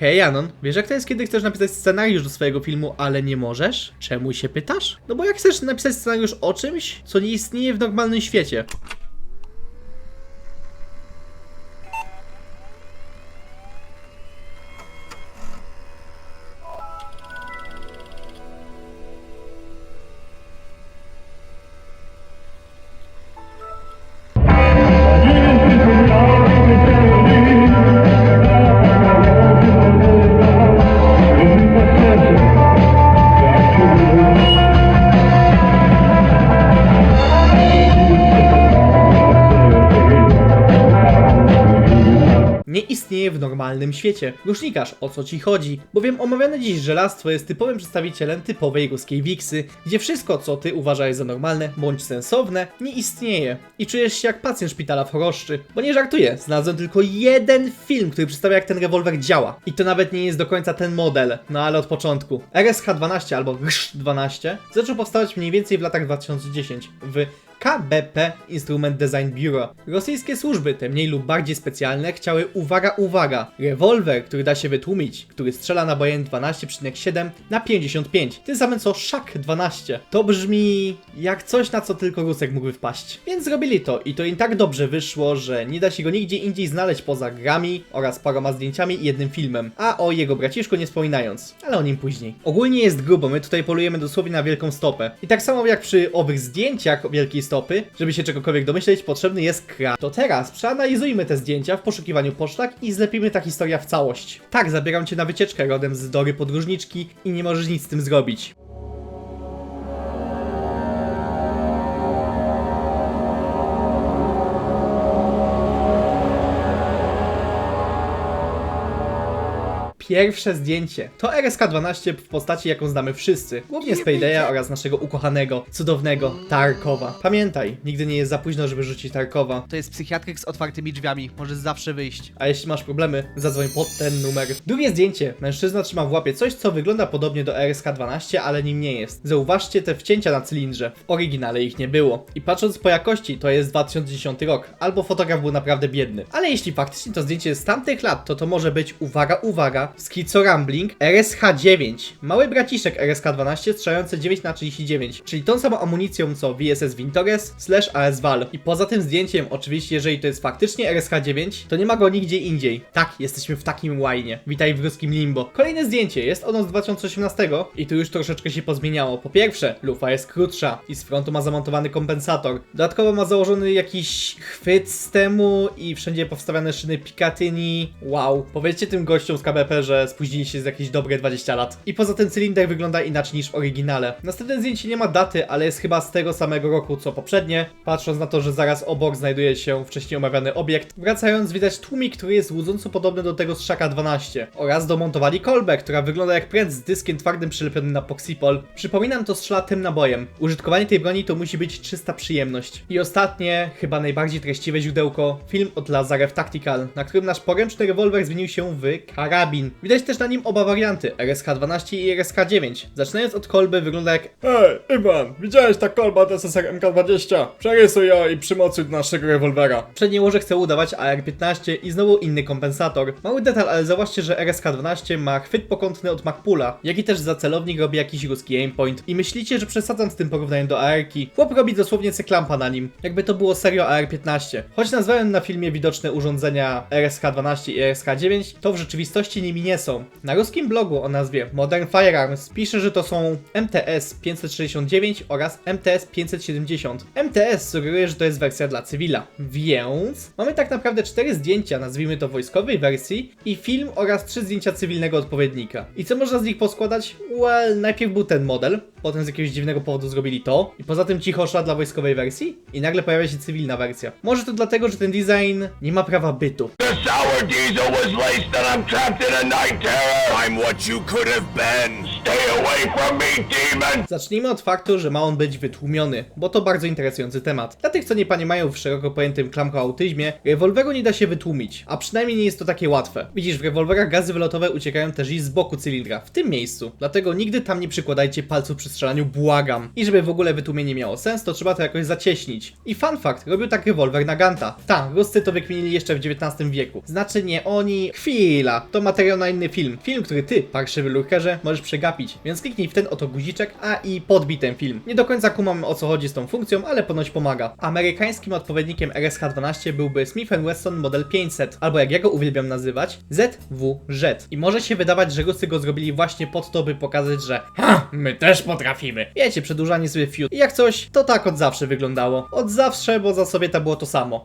Hej Anon, wiesz jak to jest, kiedy chcesz napisać scenariusz do swojego filmu, ale nie możesz? Czemu się pytasz? No bo jak chcesz napisać scenariusz o czymś, co nie istnieje w normalnym świecie. Istnieje w normalnym świecie. Rusznikarz, o co ci chodzi? Bowiem omawiane dziś żelastwo jest typowym przedstawicielem typowej ruskiej wiksy, gdzie wszystko, co ty uważasz za normalne bądź sensowne, nie istnieje. I czujesz się jak pacjent szpitala w choroszczy. Bo nie żartuję, znalazłem tylko jeden film, który przedstawia jak ten rewolwer działa. I to nawet nie jest do końca ten model, no ale od początku. RSH-12 albo RSH-12 zaczął powstawać mniej więcej w latach 2010 w KBP Instrument Design Bureau. Rosyjskie służby, te mniej lub bardziej specjalne, chciały uwaga, uwaga, rewolwer, który da się wytłumić, który strzela nabojem 12,7 na 55, tym samym co Szak 12. To brzmi jak coś, na co tylko Rusek mógłby wpaść. Więc zrobili to i to im tak dobrze wyszło, że nie da się go nigdzie indziej znaleźć poza grami oraz paroma zdjęciami i jednym filmem, a o jego braciszku nie wspominając, ale o nim później. Ogólnie jest grubo, my tutaj polujemy dosłownie na wielką stopę. I tak samo jak przy owych zdjęciach wielkiej stopy, żeby się czegokolwiek domyśleć, potrzebny jest kran. To teraz przeanalizujmy te zdjęcia w poszukiwaniu poszlak i zlepimy ta historia w całość. Tak, zabieram cię na wycieczkę rodem z Dory Podróżniczki i nie możesz nic z tym zrobić. Pierwsze zdjęcie to RSK-12 w postaci, jaką znamy wszyscy, głównie z Paydaya oraz naszego ukochanego, cudownego Tarkowa. Pamiętaj, nigdy nie jest za późno, żeby rzucić Tarkowa. To jest psychiatryk z otwartymi drzwiami, możesz zawsze wyjść. A jeśli masz problemy, zadzwoń pod ten numer. Drugie zdjęcie. Mężczyzna trzyma w łapie coś, co wygląda podobnie do RSK-12, ale nim nie jest. Zauważcie te wcięcia na cylindrze. W oryginale ich nie było. I patrząc po jakości, to jest 2010 rok, albo fotograf był naprawdę biedny. Ale jeśli faktycznie to zdjęcie jest z tamtych lat, to to może być, uwaga, uwaga, Schizo Rambling RSH-9. Mały braciszek RSK-12 strzelający 9 na 39 czyli tą samą amunicją co VSS Vintores slash AS Val. I poza tym zdjęciem, oczywiście jeżeli to jest faktycznie RSH-9, to nie ma go nigdzie indziej. Tak, jesteśmy w takim łajnie. Witaj w ruskim limbo. Kolejne zdjęcie, jest ono z 2018 i tu już troszeczkę się pozmieniało. Po pierwsze, lufa jest krótsza i z frontu ma zamontowany kompensator. Dodatkowo ma założony jakiś chwyt z temu i wszędzie powstawiane szyny Picatinny. Wow, powiedzcie tym gościom z KBP, że spóźnili się z jakieś dobre 20 lat. I poza tym cylinder wygląda inaczej niż w oryginale. Następne zdjęcie nie ma daty, ale jest chyba z tego samego roku co poprzednie. Patrząc na to, że zaraz obok znajduje się wcześniej omawiany obiekt. Wracając widać tłumik, który jest łudząco podobny do tego z Shaka 12. Oraz domontowali kolbę, która wygląda jak pręt z dyskiem twardym przylepionym na Poxipol. Przypominam, to strzela tym nabojem. Użytkowanie tej broni to musi być czysta przyjemność. I ostatnie, chyba najbardziej treściwe źródełko, film od Lazarew Tactical, na którym nasz poręczny rewolwer zmienił się w karabin. Widać też na nim oba warianty, RSK-12 i RSK-9. Zaczynając od kolby wygląda jak Hej, Iwan, widziałeś ta kolba od SSR MK20? Przerysuj ją i przymocuj do naszego rewolwera. Przednie łoże chce udawać AR-15 i znowu inny kompensator. Mały detal, ale zauważcie, że RSK-12 ma chwyt pokątny od Macpula, jak i też za celownik robi jakiś ruski aimpoint. I myślicie, że przesadzam z tym porównaniem do AR-ki. Chłop robi dosłownie cyklampa na nim, jakby to było serio AR-15. Choć nazwałem na filmie widoczne urządzenia RSK-12 i RSK-9, to w rzeczywistości nimi nie są. Na ruskim blogu o nazwie Modern Firearms pisze, że to są MTS 569 oraz MTS 570. MTS sugeruje, że to jest wersja dla cywila. Więc mamy tak naprawdę cztery zdjęcia, nazwijmy to wojskowej wersji, i film oraz trzy zdjęcia cywilnego odpowiednika. I co można z nich poskładać? Well, najpierw był ten model, potem z jakiegoś dziwnego powodu zrobili to, i poza tym cicho szła dla wojskowej wersji, i nagle pojawia się cywilna wersja. Może to dlatego, że ten design nie ma prawa bytu. The sour diesel was laced and I'm trapped in a night terror. I'm what you could have been. Stay away from me, demon! Zacznijmy od faktu, że ma on być wytłumiony, bo to bardzo interesujący temat. Dla tych, co nie paniemają w szeroko pojętym klamkoautyzmie, rewolweru nie da się wytłumić, a przynajmniej nie jest to takie łatwe. Widzisz, w rewolwerach gazy wylotowe uciekają też i z boku cylindra, w tym miejscu, dlatego nigdy tam nie przykładajcie palców przy strzelaniu, błagam. I żeby w ogóle wytłumienie miało sens, to trzeba to jakoś zacieśnić. I fun fact, robił tak rewolwer na Ganta. Tak, Ruscy to wykminili jeszcze w XIX wieku. Znaczy nie oni... Chwila, to materiał na inny film. Film, który ty, parszywy lurkerze, możesz przegapić. Więc kliknij w ten oto guziczek, a i podbij ten film. Nie do końca kumam o co chodzi z tą funkcją, ale ponoć pomaga. Amerykańskim odpowiednikiem RSH-12 byłby Smith Wesson Model 500, albo jak ja go uwielbiam nazywać, ZWZ. I może się wydawać, że Ruscy go zrobili właśnie pod to, by pokazać, że ha, my też potrafimy. Wiecie, przedłużanie sobie fiut. I jak coś, to tak od zawsze wyglądało. Od zawsze, bo za Sowieta było to samo.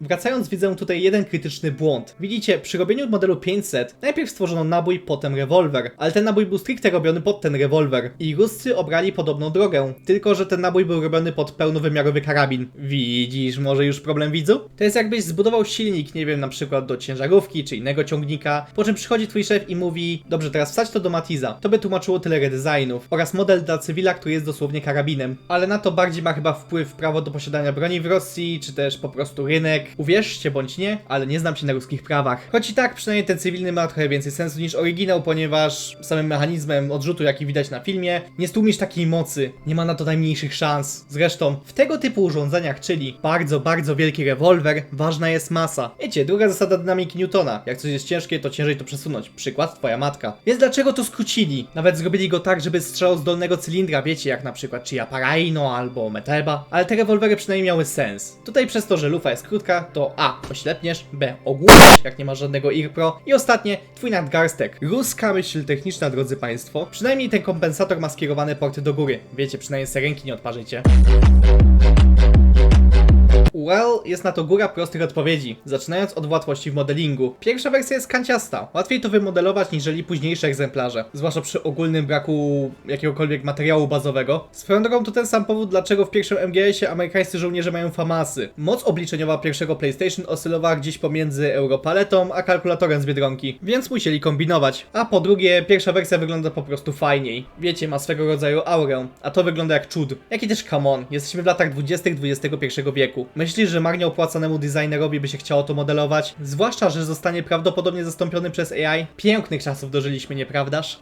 Wracając, widzę tutaj jeden krytyczny błąd. Widzicie, przy robieniu modelu 500 najpierw stworzono nabój, potem rewolwer, ale ten nabój był stricte robiony pod ten rewolwer. I Ruscy obrali podobną drogę, tylko że ten nabój był robiony pod pełnowymiarowy karabin. Widzisz, może już problem widzu? To jest jakbyś zbudował silnik, nie wiem, na przykład do ciężarówki czy innego ciągnika, po czym przychodzi twój szef i mówi, dobrze, teraz wsadź to do Matiza. To by tłumaczyło tyle redesignów oraz model dla cywila, który jest dosłownie karabinem. Ale na to bardziej ma chyba wpływ prawo do posiadania broni w Rosji, czy też po prostu rynek. Uwierzcie bądź nie, ale nie znam się na ruskich prawach. Choć i tak przynajmniej ten cywilny ma trochę więcej sensu niż oryginał, ponieważ samym mechanizmem odrzutu, jaki widać na filmie, nie stłumisz takiej mocy. Nie ma na to najmniejszych szans. Zresztą, w tego typu urządzeniach, czyli bardzo, bardzo wielki rewolwer, ważna jest masa. Wiecie, druga zasada dynamiki Newtona. Jak coś jest ciężkie, to ciężej to przesunąć. Przykład, twoja matka. Więc dlaczego to skrócili? Nawet zrobili go tak, żeby strzelał z dolnego cylindra, wiecie, jak na przykład Chia Paraino albo Meteba. Ale te rewolwery przynajmniej miały sens. Tutaj przez to, że lufa jest krótka, to A. Oślepniesz, B. Ogłupisz, jak nie masz żadnego IRPRO. I ostatnie, twój nadgarstek. Ruska myśl techniczna, drodzy państwo. Przynajmniej ten kompensator ma skierowane porty do góry. Wiecie, przynajmniej se ręki nie odparzycie. Well, jest na to góra prostych odpowiedzi, zaczynając od łatwości w modelingu. Pierwsza wersja jest kanciasta, łatwiej to wymodelować niżeli późniejsze egzemplarze, zwłaszcza przy ogólnym braku jakiegokolwiek materiału bazowego. Swoją drogą to ten sam powód, dlaczego w pierwszym MGS-ie amerykańscy żołnierze mają famasy. Moc obliczeniowa pierwszego PlayStation oscylowała gdzieś pomiędzy Europaletą a kalkulatorem z Biedronki, więc musieli kombinować. A po drugie, pierwsza wersja wygląda po prostu fajniej. Wiecie, ma swego rodzaju aurę, a to wygląda jak czud. Jak i też come on, jesteśmy w latach 20. XXI wieku. Myślisz, że marnie opłacanemu designerowi by się chciało to modelować? Zwłaszcza, że zostanie prawdopodobnie zastąpiony przez AI? Pięknych czasów dożyliśmy, nieprawdaż?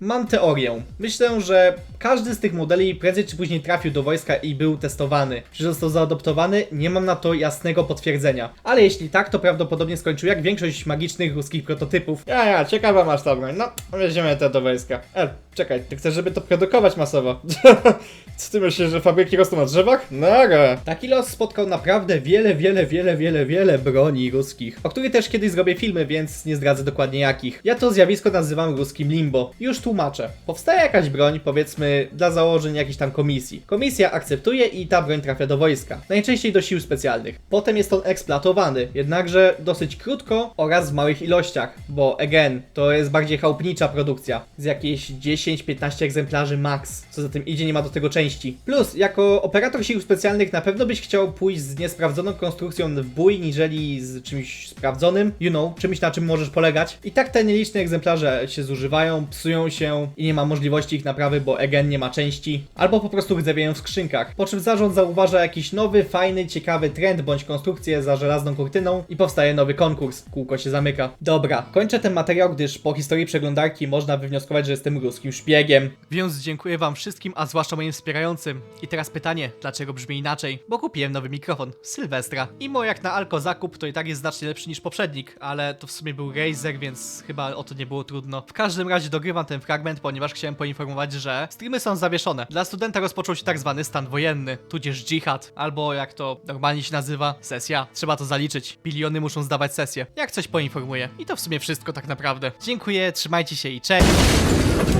Mam teorię. Myślę, że każdy z tych modeli prędzej czy później trafił do wojska i był testowany. Czy został zaadoptowany? Nie mam na to jasnego potwierdzenia. Ale jeśli tak, to prawdopodobnie skończył jak większość magicznych ruskich prototypów. Ja, ja, ciekawa masz to broń. No, weźmiemy to do wojska. E, czekaj, ty chcesz, żeby to produkować masowo? Co ty myślisz, że fabryki rosną na drzewach? Naga! Taki los spotkał naprawdę wiele, wiele, wiele, wiele, wiele broni ruskich, o których też kiedyś zrobię filmy, więc nie zdradzę dokładnie jakich. Ja to zjawisko nazywam ruskim limbo. Już tłumaczę. Powstaje jakaś broń, powiedzmy, dla założeń jakiejś tam komisji. Komisja akceptuje i ta broń trafia do wojska. Najczęściej do sił specjalnych. Potem jest on eksploatowany, jednakże dosyć krótko oraz w małych ilościach, bo again, to jest bardziej chałupnicza produkcja. Z jakieś 10-15 egzemplarzy max. Co za tym idzie, nie ma do tego części. Plus, jako operator sił specjalnych na pewno byś chciał pójść z niesprawdzoną konstrukcją w bój, niżeli z czymś sprawdzonym, you know, czymś na czym możesz polegać. I tak te nieliczne egzemplarze się zużywają, psują się i nie ma możliwości ich naprawy, bo again nie ma części, albo po prostu rdzewieją w skrzynkach. Po czym zarząd zauważa jakiś nowy, fajny, ciekawy trend bądź konstrukcję za żelazną kurtyną i powstaje nowy konkurs. Kółko się zamyka. Dobra, kończę ten materiał, gdyż po historii przeglądarki można wywnioskować, że jestem ruskim szpiegiem. Więc dziękuję wam wszystkim, a zwłaszcza moim wspierającym. I teraz pytanie, dlaczego brzmi inaczej? Bo kupiłem nowy mikrofon, Sylwestra. I mo jak na Alko zakup, to i tak jest znacznie lepszy niż poprzednik, ale to w sumie był Razer, więc chyba o to nie było trudno. W każdym razie dogrywam ten fragment, ponieważ chciałem poinformować, że streamy są zawieszone. Dla studenta rozpoczął się tak zwany stan wojenny, tudzież dżihad, albo jak to normalnie się nazywa, sesja. Trzeba to zaliczyć. Biliony muszą zdawać sesję. Jak coś poinformuję. I to w sumie wszystko tak naprawdę. Dziękuję, trzymajcie się i cześć!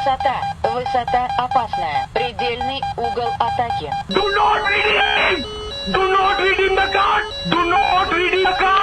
OSAT, Высота опасная. Предельный угол атаки. Do not redeem! Do not redeem the card! Do not redeem the card!